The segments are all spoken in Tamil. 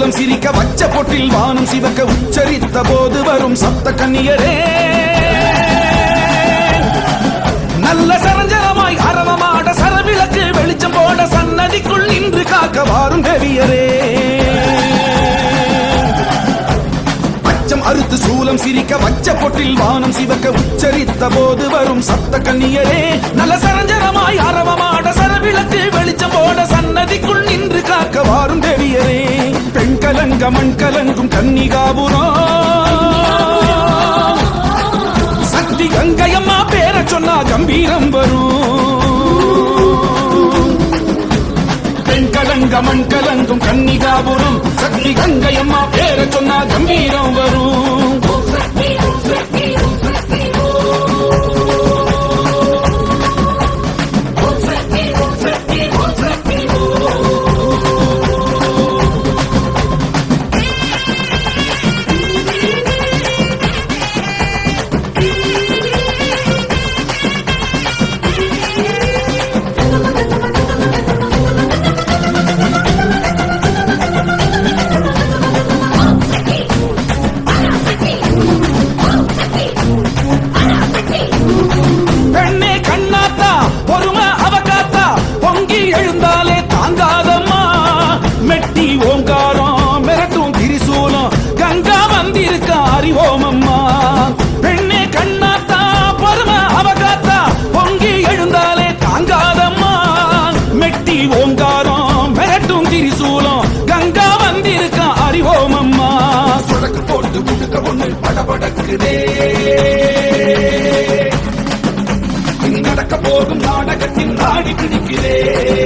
சூலம் சிரிக்க வச்ச பொட்டில் வானம் சிவக்க உச்சரித்த போது வரும் சப்த கன்னியரே. நல்ல சரஞ்சரமாய் அரவமாட சரவிளக்கு வெளிச்சம் போட சன்னதிக்குள் நின்று காக்க வாரும் தேவியரே. அறுத்து சூலம் சிரிக்க வச்ச பொட்டில் வானம் சிவக்க உச்சரித்த போது வரும் சத்த கண்ணியரே. நல்ல சரஞ்சரமாய் அரவமாட சரவிளக்கு வெளிச்சம் போட சன்னதிக்குள் நின்று காக்க வாரும் தேவியரே. பெண் கலங்க மண் கலங்கும் கன்னிகாபுரம் சக்தி கங்கையம்மா பேர சொன்னா கம்பீரம் வரும். பெண் கலங்க மண் கலங்கும் கன்னிகாபுரம் சக்தி கங்கையம்மா பேர சொன்னா கம்பீரம் வரும் ஒண்ணு நடக்க போகும் நாடகத்தின் நாடி பிடிக்கிறேன்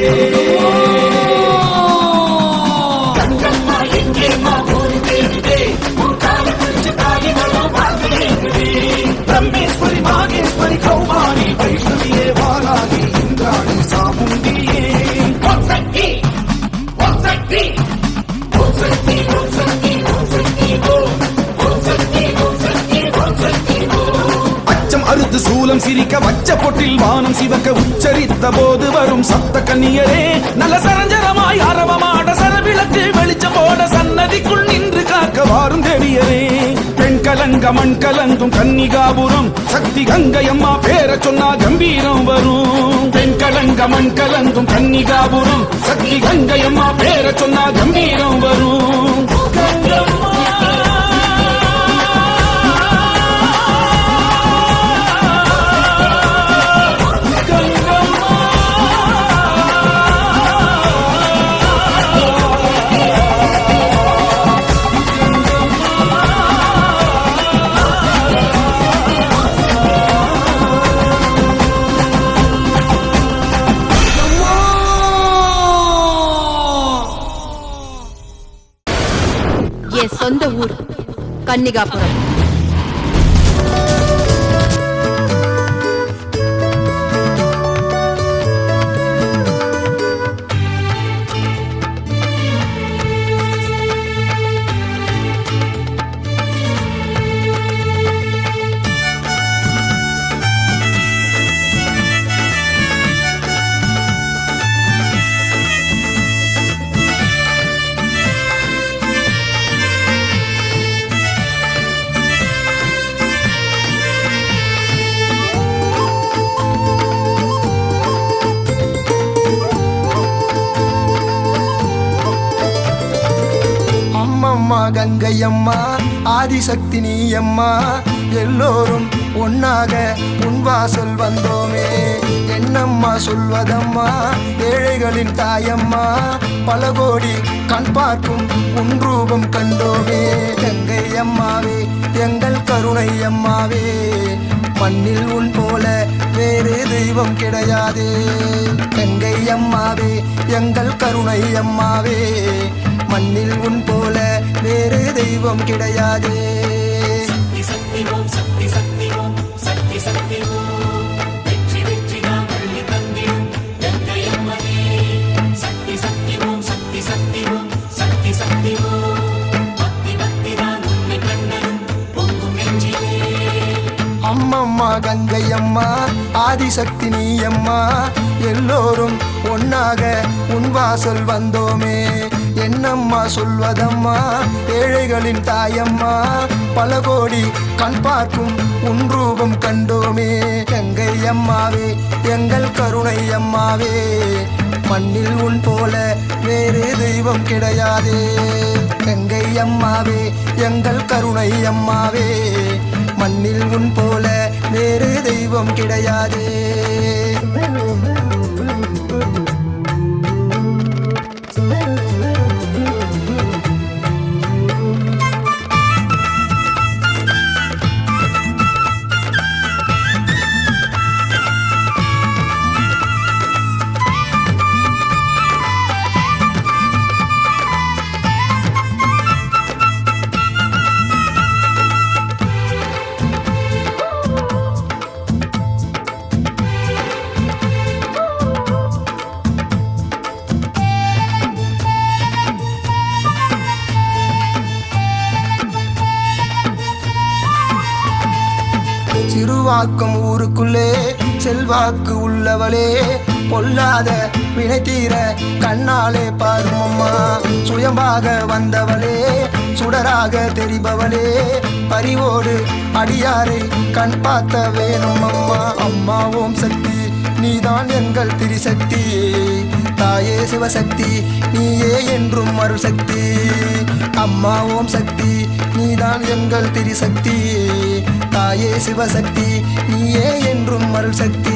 சிரிக்க வச்ச பொட்டில் வானம் சிவக்க உச்சரித்த போது வரும் சத்த கண்ணியரே நல்ல சரஞ்சரமாய் அரவமாட சரவிளக்கு வெளிச்சம் போட சன்னதிக்குள் நின்று காக்க வாரும் தேவியரே. பெண் கலங்க மண் கலங்கும் கன்னிகாபுரம். சக்தி கங்கை அம்மா பேர சொன்னா கம்பீரம் வரும். பெண் கலங்க மண் கலங்கும் கன்னிகாபுரம். சக்தி கங்கை அம்மா பேர சொன்னா கம்பீரம் வரும். என் சொந்த ஊர் கன்னிகாபுரம். கங்கையம்மா ஆதிசக்தி நீ அம்மா எல்லோரும் ஒன்னாக உன் வாசல் வந்தோமே. என்னம்மா சொல்வதம்மா ஏழைகளின் தாயம்மா பல கோடி கண் பார்க்கும் உன் ரூபம் கண்டோமே. கங்கை அம்மாவே எங்கள் கருணை அம்மாவே. மண்ணில் உன் போல வேறு தெய்வம் கிடையாதே. கங்கை அம்மாவே எங்கள் கருணை அம்மாவே மண்ணில் உன் போல வேறு தெய்வம் கிடையாதே. அம்மம்மா கங்கை அம்மா ஆதிசக்தி நீ அம்மா. எல்லோரும் ஒன்னாக உன் வாசல் வந்தோமே. என்னம்மா சொல்வதம்மா? ஏழைகளின் தாயம்மா. பல கோடி கண் பார்க்கும் உன் ரூபம் கண்டோமே. கங்கை அம்மாவே எங்கள் கருணை அம்மாவே. மண்ணில் உன் போல வேறு தெய்வம் கிடையாதே. கங்கை அம்மாவே எங்கள் கருணை அம்மாவே. மண்ணில் உன் போல வேறு தெய்வம் கிடையாதே. சிறுவாக்கம் ஊருக்குள்ளே செல்வாக்கு உள்ளவளே பொல்லாத வினை தீர கண்ணாலே பாருமம்மா சுயம்பாக வந்தவளே சுடராக தெரிபவளே பரிவோடு அடியாரை கண் பார்த்த வேணும் அம்மா. அம்மா ஓம் சக்தி நீதான் எங்கள் திரிசக்தி. தாயே சிவசக்தி நீயே என்றும் அருள் சக்தி அம்மா ஓம் சக்தி நீதான் எங்கள் திரிசக்தி. தாயே சிவசக்தி நீயே என்றும் அருள் சக்தி.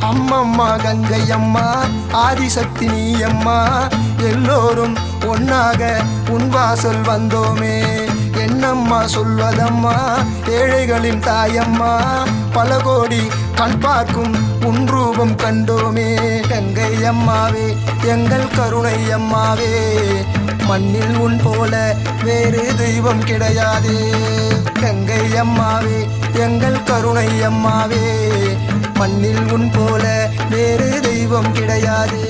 அம்மம்மா கங்கை அம்மா ஆதிசக்தி நீ அம்மா. எல்லோரும் ஒன்னாக உன் வாசல் வந்தோமே. என்னம்மா சொல்வதம்மா ஏழைகளின் தாயம்மா பல கோடி கண் பார்க்கும் உன் ரூபம் கண்டோமே கங்கை அம்மாவே எங்கள் கருணை அம்மாவே மண்ணில் உன் போல வேறு தெய்வம் கிடையாதே. கங்கை அம்மாவே எங்கள் கருணை அம்மாவே மண்ணில் உன் போல வேறு தெய்வம் கிடையாதே.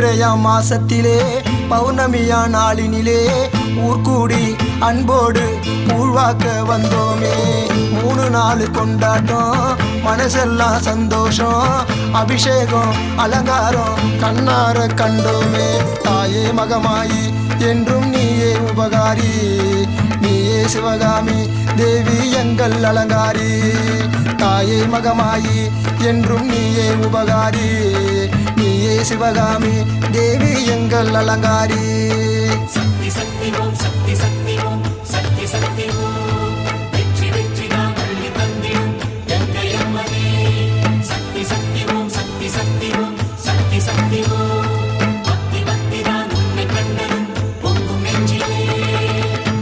சித்திரையா மாசத்திலே பௌர்ணமியா நாளினிலே ஊர்கூடி அன்போடு ஊழ்வாக்க வந்தோமே. மூணு நாள் கொண்டாட்டம் மனசெல்லாம் சந்தோஷம் அபிஷேகம் அலங்காரம் கண்ணார கண்டோமே. தாயே மகமாயி என்றும் நீயே உபகாரி. நீயே சிவகாமி தேவி எங்கள் அலங்காரி. தாயே மகமாயி என்றும் நீயே உபகாரி. சிவகாமி தேவி எங்கள் அலங்காரி. சக்தி சக்தி ஓம் சக்தி சக்தி ஓம் சக்தி சக்தி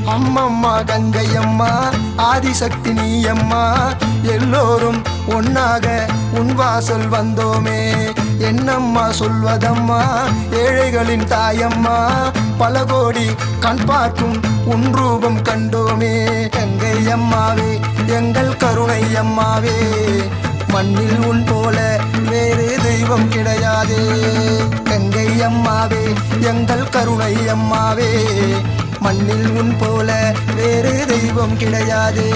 அம்மம்மா ஆதிசக்தி எல்லோரும் ஒன்னாக உன் வாசல் வந்தோமே. என்னம்மா சொல்வதம்மா? ஏழைகளின் தாயம்மா. பல கோடி கண் பார்க்கும் உன் ரூபம் கண்டோமே. கங்கை அம்மாவே எங்கள் கருணை அம்மாவே. மண்ணில் உன் போல வேறு தெய்வம் கிடையாதே. கங்கை அம்மாவே எங்கள் கருணை அம்மாவே. மண்ணில் உன் போல வேறு தெய்வம் கிடையாதே.